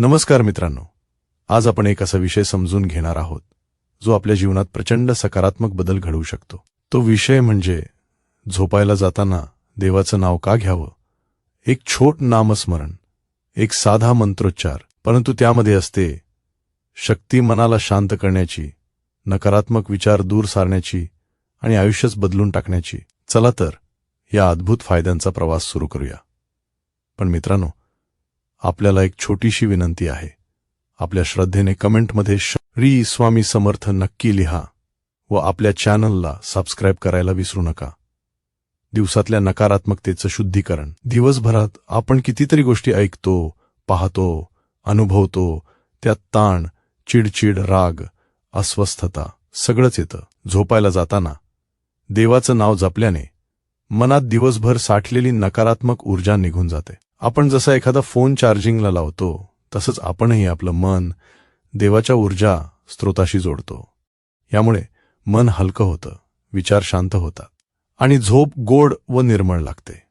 नमस्कार मित्रांनो. आज आपण एक असा विषय समजून घेणार आहोत जो आपल्या जीवनात प्रचंड सकारात्मक बदल घडवू शकतो. तो विषय म्हणजे झोपायला जाताना देवाचं नाव का घ्यावं? एक छोट नामस्मरण एक साधा मंत्रोच्चार परंतु त्यामध्ये असते शक्ती मनाला शांत करण्याची नकारात्मक विचार दूर सारण्याची आणि आयुष्यच बदलून टाकण्याची. चला तर या अद्भुत फायद्यांचा प्रवास सुरू करूया. पण मित्रांनो आपल्याला एक छोटीशी विनंती आहे. आपल्या श्रद्धेने कमेंटमध्ये श्री स्वामी समर्थ नक्की लिहा व आपल्या चॅनलला सबस्क्राईब करायला विसरू नका. दिवसातल्या नकारात्मकतेचं शुद्धीकरण. दिवसभरात आपण कितीतरी गोष्टी ऐकतो पाहतो अनुभवतो त्यात ताण चिडचिड राग अस्वस्थता सगळंच येतं. झोपायला जाताना देवाचं नाव जपल्याने मनात दिवसभर साठलेली नकारात्मक ऊर्जा निघून जाते. आपण जसा एखादा फोन चार्जिंगला लावतो तसंच आपणही आपलं मन देवाच्या ऊर्जा स्रोताशी जोडतो. यामुळे मन हलकं होतं विचार शांत होतात आणि झोप गोड व निर्मळ लागते.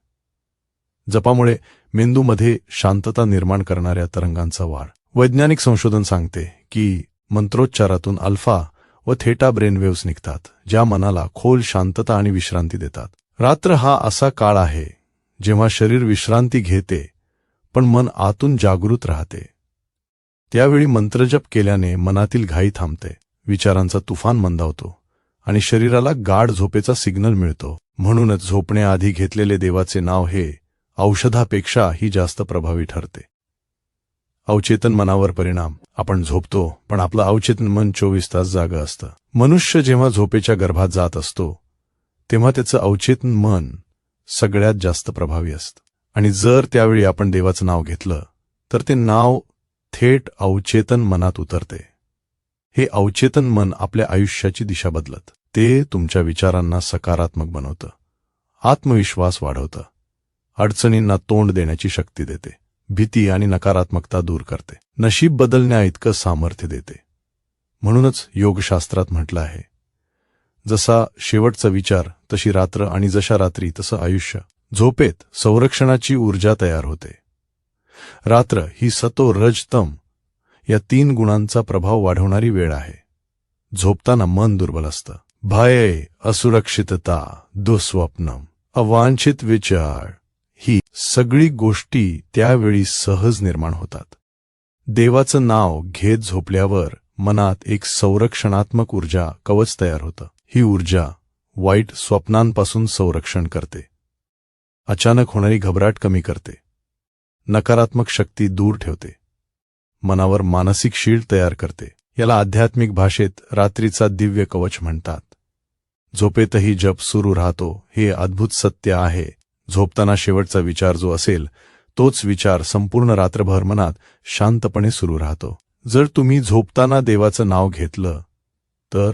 जपामुळे मेंदूमध्ये शांतता निर्माण करणाऱ्या तरंगांचा वाढ. वैज्ञानिक संशोधन सांगते की मंत्रोच्चारातून अल्फा व थेटा ब्रेनवेव्स निघतात ज्या मनाला खोल शांतता आणि विश्रांती देतात. रात्र हा असा काळ आहे जेव्हा शरीर विश्रांती घेते पण मन आतून जागृत राहते. त्यावेळी मंत्रजप केल्याने मनातील घाई थांबते विचारांचा तुफान मंदावतो आणि शरीराला गाढ झोपेचा सिग्नल मिळतो. म्हणूनच झोपण्याआधी घेतलेले देवाचे नाव हे औषधापेक्षा ही जास्त प्रभावी ठरते. अवचेतन मनावर परिणाम. आपण झोपतो पण आपलं अवचेतन मन चोवीस तास जागं असतं. मनुष्य जेव्हा झोपेच्या गर्भात जात असतो तेव्हा त्याचं अवचेतन मन सगळ्यात जास्त प्रभावी असतं. आणि जर त्यावेळी आपण देवाचं नाव घेतलं तर ते नाव थेट अवचेतन मनात उतरते. हे अवचेतन मन आपल्या आयुष्याची दिशा बदलत. ते तुमच्या विचारांना सकारात्मक बनवतं. आत्मविश्वास वाढवतं. अडचणींना तोंड देण्याची शक्ती देते. भीती आणि नकारात्मकता दूर करते. नशीब बदलण्या इतकं सामर्थ्य देते. म्हणूनच योगशास्त्रात म्हटलं आहे जसा शेवटचा विचार तशी रात्र आणि जशा रात्री तसं आयुष्य. झोपेत संरक्षणाची ऊर्जा तयार होते. रात्र ही सतो रजतम या तीन गुणांचा प्रभाव वाढवणारी वेळ आहे. झोपताना मन दुर्बल असतं. भय असुरक्षितता दुःस्वप्नम अवांछित विचार ही सगळी गोष्टी त्यावेळी सहज निर्माण होतात. देवाचं नाव घेत झोपल्यावर मनात एक संरक्षणात्मक ऊर्जा कवच तयार होतं. ही ऊर्जा वाईट स्वप्नांपासून संरक्षण करते. अचानक होणारी घबराट कमी करते. नकारात्मक शक्ती दूर ठेवते. मनावर मानसिक शीळ तयार करते. याला आध्यात्मिक भाषेत रात्रीचा दिव्य कवच म्हणतात. झोपेतही जप सुरू राहतो. हे अद्भुत सत्य आहे. झोपताना शेवटचा विचार जो असेल तोच विचार संपूर्ण रात्रभर मनात शांतपणे सुरू राहतो. जर तुम्ही झोपताना देवाचं नाव घेतलं तर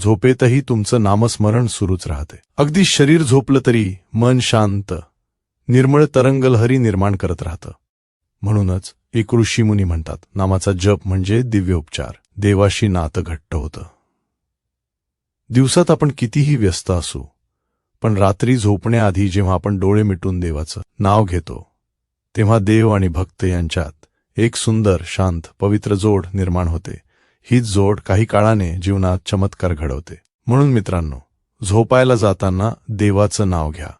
झोपेतही तुमचं नामस्मरण सुरूच राहते. अगदी शरीर झोपलं तरी मन शांत निर्मळ तरंगलहरी निर्माण करत राहतं. म्हणूनच एक ऋषीमुनी म्हणतात नामाचा जप म्हणजे दिव्य उपचार देवाशी नातं घट्ट होतं. दिवसात आपण कितीही व्यस्त असू पण रात्री झोपण्याआधी जेव्हा आपण डोळे मिटून देवाचं नाव घेतो तेव्हा देव आणि भक्त यांच्यात एक सुंदर शांत पवित्र जोड निर्माण होते. हीच जोड काही काळाने जीवनात चमत्कार घडवते. म्हणून मित्रांनो झोपायला जाताना देवाचं नाव घ्या.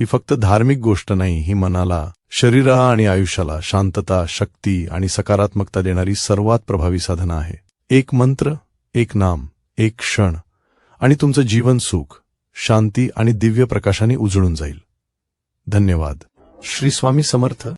ही फक्त धार्मिक गोष्ट नाही ही मनाला शरीरा आणि आयुष्याला शांतता शक्ती आणि सकारात्मकता देणारी सर्वात प्रभावी साधना आहे. एक मंत्र एक नाम एक क्षण आणि तुमचं जीवन सुख शांती आणि दिव्य प्रकाशाने उजळून जाईल. धन्यवाद. श्री स्वामी समर्थ.